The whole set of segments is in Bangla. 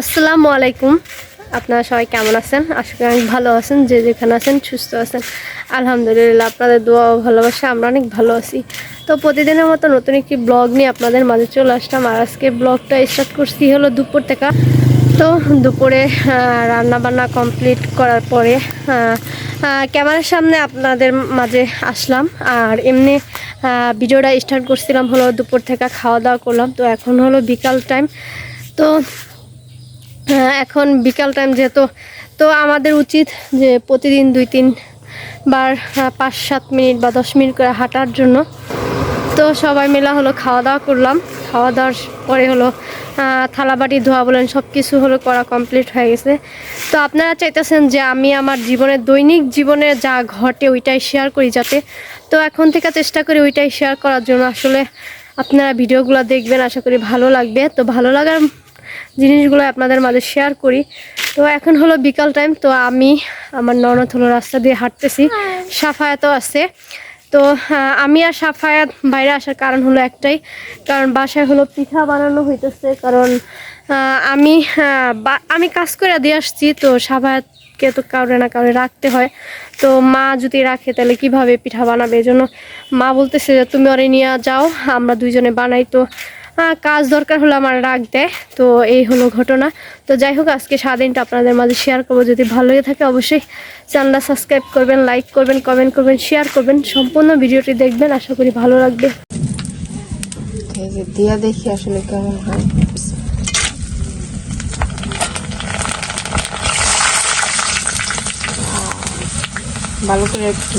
আসসালামু আলাইকুম। আপনারা সবাই কেমন আছেন? আশা করি অনেক ভালো আছেন, যে যেখানে আছেন সুস্থ আছেন। আলহামদুলিল্লাহ, আপনাদের দোয়া ভালোবাসা আমরা অনেক ভালো আছি। তো প্রতিদিনের মতো নতুন একটি ব্লগ নিয়ে আপনাদের মাঝে চলে আসলাম। আর আজকে ব্লগটা স্টার্ট করছি হলো দুপুর থেকে। তো দুপুরে রান্না বান্না কমপ্লিট করার পরে ক্যামেরার সামনে আপনাদের মাঝে আসলাম। আর এমনি ভিডিওটা স্টার্ট করছিলাম হলো দুপুর থেকে, খাওয়া দাওয়া করলাম। তো এখন হলো বিকাল টাইম তো এখন বিকাল টাইম যেহেতু, তো আমাদের উচিত যে প্রতিদিন দুই, তিন বার পাঁচ, সাত মিনিট বা দশ মিনিট করে হাঁটার জন্য। তো সবাই মিলা হলো খাওয়া দাওয়া করলাম। খাওয়া দাওয়ার পরে হলো থালাবাটি, ধোয়া বলেন সব কিছু হলো করা কমপ্লিট হয়ে গেছে। তো আপনারা চাইতেছেন যে আমি আমার জীবনের দৈনিক জীবনে যা ঘটে ওইটাই শেয়ার করি যাতে। তো এখন থেকে চেষ্টা করি ওইটাই শেয়ার করার জন্য। আসলে আপনারা ভিডিওগুলো দেখবেন, আশা করি ভালো লাগবে। তো ভালো লাগার জিনিসগুলো আপনাদের মাঝে শেয়ার করি। তো এখন হলো বিকাল টাইম তো আমি আমার ননদ হলো রাস্তা দিয়ে হাঁটতেছি। সাফায়াতও আছে। তো আমি আর সাফায়াত বাইরে আসার কারণ হলো একটাই কারণ বাসায় হলো পিঠা বানানো হইতেছে। কারণ আমি আমি কাজ করে দিয়ে আসছি তো সাফায়াতকে তো কাউরে না কাউরে রাখতে হয়। তো মা যদি রাখে তাহলে কীভাবে পিঠা বানাবে? এই জন্য মা বলতেছে যে তুমি ওরে নিয়ে যাও আমরা দুইজনে বানাই। তো কাজ দরকার হলো আমার রাগ দেয়। তো এই হলো ঘটনা। তো যাই হোক, আজকে সারাদিনটা আপনাদের মাঝে শেয়ার করব। যদি ভালো লেগে থাকে অবশ্যই চ্যানেলটা সাবস্ক্রাইব করবেন লাইক করবেন কমেন্ট করবেন শেয়ার করবেন। সম্পূর্ণ ভিডিওটি দেখবেন। আশা করি ভালো লাগবে। দিয়া দেখি আসলে কেমন হয়। ভালো করে একটু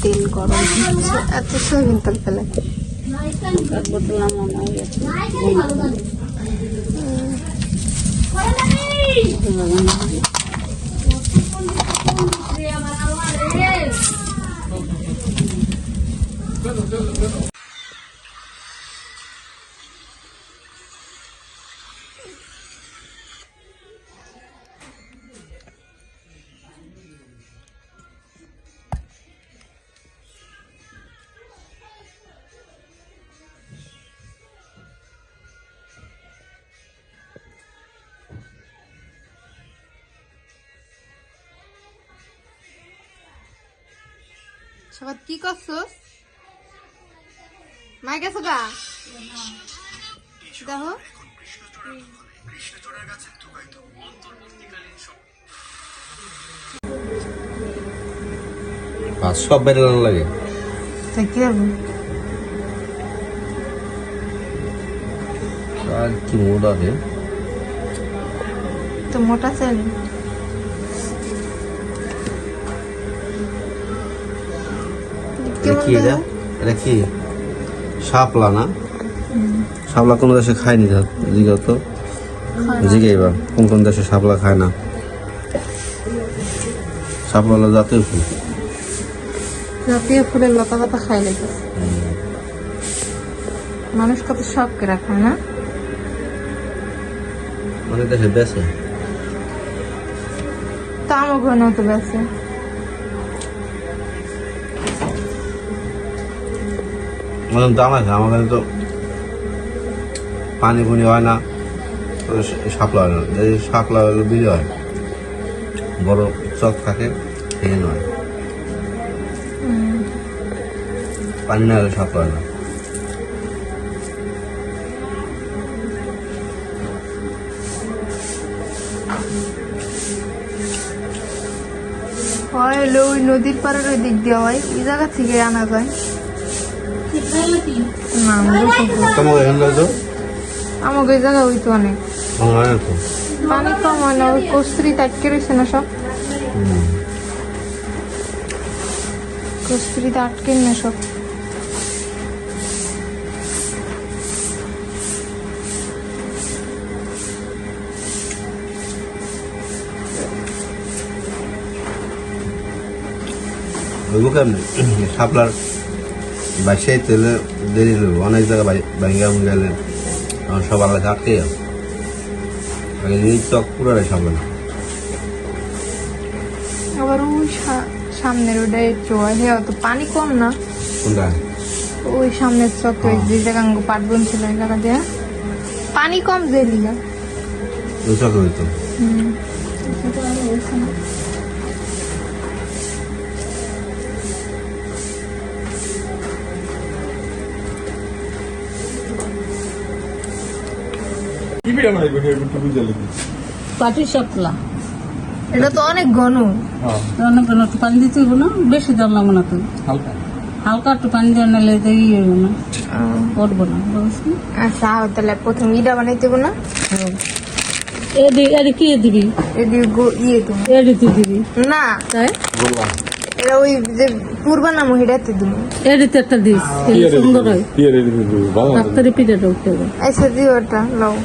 তেল গরম হচ্ছে এত সয়াবিন তেল ফেলে সবাই কি করছ? মাই গেছো গা? দেখো। সব লাগে। তা কি আর কি মোড আছে তো মোটা চাল এটা কি এটা? এটা কি? শাপলা না? শাপলা কোন দেশে খায়নি জিগাও তো। জিগে এবার কোন কোন দেশে শাপলা খায় না। শাপলা হলো জাতীয় ফুল। জাতীয় ফুলের লতা পাতা খাই লাগে মানুষ কত করে খায় না? অনেক দেশে বেছে তো আমার ঘর নতুন আছে মতন দাম আছে আমার কাছে তো পানি পুনি হয় না তো শাপলা হয় না। যদি শাপলা হলে বিলি হয় বড় চক থাকে এই নয় পানি না হলে হয় না। হয় হলো ওই নদীর পাড়ের ওই দিক দিয়ে হয় ওই জায়গা থেকে আনা যায়। না তোমাকে এখানে তো আমাকে ওই জায়গা হইতো অনেক পানি কম হয় না ওই কস্তুরি আটকে রয়েছে না সব। কস্তুরিতে আটকে না সব? ওইগুলো কেমনি? শাপলার বাইশে তেলে দেরি নেব অনেক জায়গায় ব্যাঙ্গা গেলে আমার সব আলাদা আটকে যাবে আগে এই চক পুরাটাই শাপলা না আবার ওই সামনের ওটা একটু হয় হ্যাঁ পানি কম না। কোনটা? ওই সামনের চক্রে যে জায়গা পাট বোন ছিল ওই জায়গা দিয়ে। পানি কম যে লিগা। ওই চকে হইতো। পাটি সাপলা এটা তো অনেক ঘন। রান্না করে একটু পানি দিতে হইব না বেশি জল লাগবে না তো। হালকা। একটু পানি দেওয়া তো ইয়ে হইব না। না আচ্ছা তাহলে প্রথম ইটা বানাইতে হবে না? এদি কি দিবি? গো- ইয়ে তুমি তুই দিবি? না। তাই? এটা ওই যে পূর্বা নাম হিডাতে তুমি এদিতে একটা দিস সুন্দর হয়। ডাক্তারি উঠতে হবে। আচ্ছা দিও ওটা লও।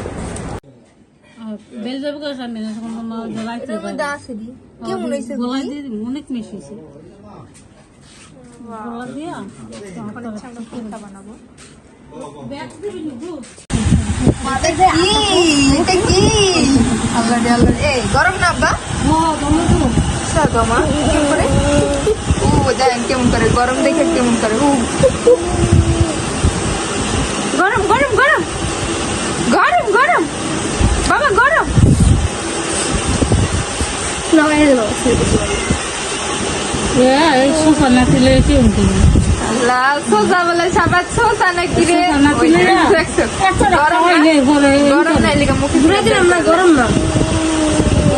বেল যাবে কার সামনে না তখন মা জ্বালাইতে পারে দাসরি কেমন হয়েছে গলায় দিয়ে অনেক মিশিয়েছে গলা দিয়া বানাবো। ব্যাগ দিবি নি গো না আব্বা? কেমন করে? দেখে কেমন করে গরম। গরম গরম। বাবা গরম। না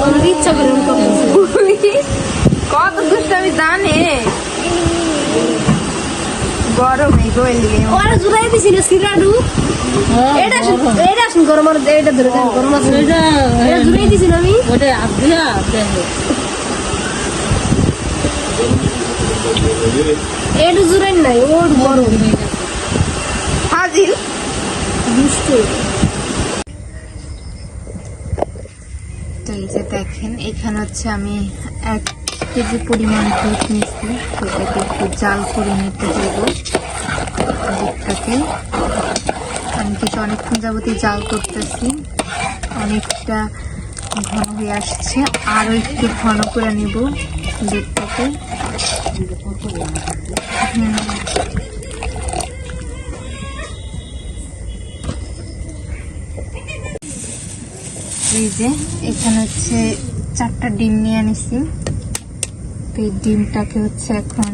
আমার ইচ্ছা করে। কত দুষ্ট আমি জানে? গরম। এই গোয়েল ওরা জুড়াই দিছি সিরাডু। এটা এটা আসুন গরম এটা ধরে গরম আছে। এটা এটা জুড়াই দিছি আমি। ওটা আদিয়া এটা জুড়াই নাই ওর গরম হাজির দুষ্ট। তো এই যে দেখেন এখানে হচ্ছে আমি এক কেজি পরিমাণ দুধ নিচ্ছি তো এটাকে একটু জাল করে নিতে হইব দুধটাকে আমি কিন্তু অনেকক্ষণ যাবতীয় জাল করতেছি। অনেকটা ঘন হয়ে আসছে। আরও একটু ঘন করে নেব দুধটাকে। এই যে, এখানে হচ্ছে চারটা ডিম নিয়ে আনিছি। তো এই ডিমটাকে হচ্ছে এখন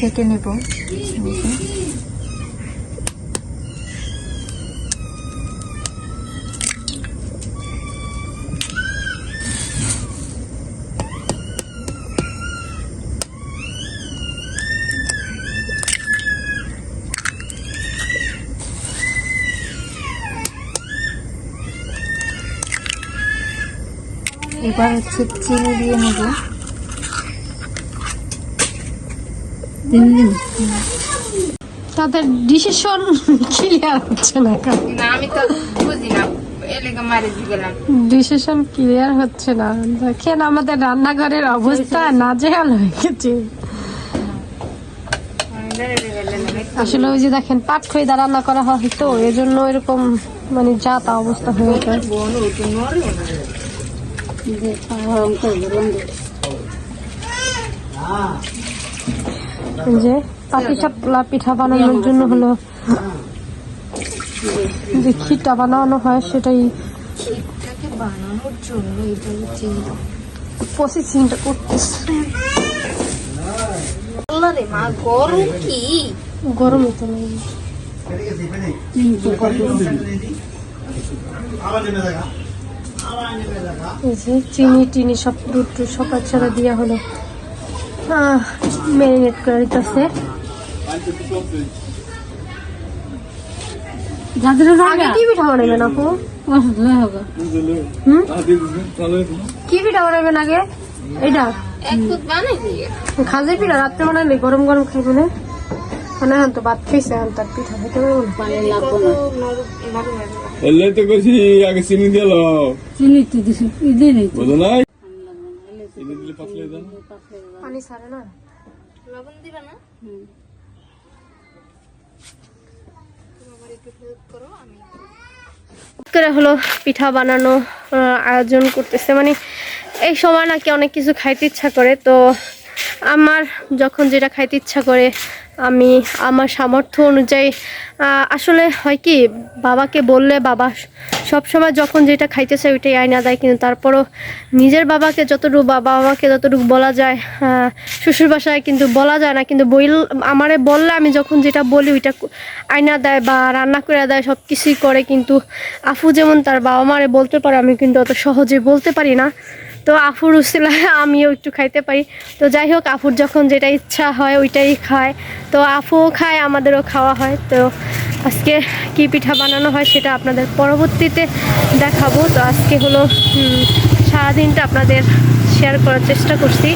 ছেঁকে নেব এই যে। এবার হচ্ছে চিনি দিয়ে নেব তিন দিন তাদের ডিসিশন ক্লিয়ার হচ্ছে না না আমি তো বুঝি না। ডিসিশন ক্লিয়ার হচ্ছে না। দেখেন আমাদের রান্নাঘরের অবস্থা নাজেহাল হয়ে গেছে। আসলে ওই যে দেখেন পাট খইদা রান্না করা হয় তো এজন্য এরকম মানে যা তা অবস্থা হয়ে যায় যে আরাম করে গেলাম যে। পাটি সাপলা পিঠা বানানোর জন্য হলো যে খিটা বানানো হয় সেটাই এটাকে বানানোর জন্য এটা হচ্ছে প্রসেসিংটা করতেছে। রে মা গরম কি? গরমে তো নেই চিনি টিনি সব দুধ সব একসাথে দেওয়া হলো। ম্যারিনেট করে দিতেছে। যাদের আগে কি পিঠা বানাবেন আপু? কি পিঠা বানাবেন আগে? এটা? এক দুধ বানাই দিয়ে খাজের পিঠা রাত্রে বানালে গরম গরম খাইবে না মানে এখন তো ভাত খাইছে এখন তার পিঠা খাইতে পারব না। পানি লাগবো না। এলে তো কইছি আগে চিনি দিল চিনি তো দিছি। বুঝো দিলে পাতলে দেন। পানি সারে না? লবণ দিবা না? হুম। আমার একটু হেল্প করো আমি করে হলো পিঠা বানানো আয়োজন করতেছে। মানে এই সময় নাকি অনেক কিছু খাইতে ইচ্ছা করে তো আমার যখন যেটা খাইতে ইচ্ছা করে আমি আমার সামর্থ্য অনুযায়ী আসলে হয় কি, বাবাকে বললে বাবা সব সময় যখন যেটা খাইতে চায় ওইটাই আয়না দেয়, কিন্তু তারপরও নিজের বাবাকে যতটুকু বাবা মাকে যতটুকু বলা যায় শ্বশুর বাসায় কিন্তু বলা যায় না, কিন্তু বইল, আমারে বললে আমি যখন যেটা বলি ওইটা আয়না দেয় বা রান্না করে দেয় সব কিছুই করে, কিন্তু আফু যেমন তার বাবা মারে বলতে পারে, আমি কিন্তু অত সহজে বলতে পারি না। তো আফুর উসিলায় আমিও একটু খাইতে পারি। তো যাই হোক আফুর যখন যেটা ইচ্ছা হয় ওইটাই খায়। তো আফুও খায়, আমাদেরও খাওয়া হয়। তো আজকে কি পিঠা বানানো হয় সেটা আপনাদের পরবর্তীতে দেখাবো। তো আজকে হলো সারাদিনটা আপনাদের শেয়ার করার চেষ্টা করছি।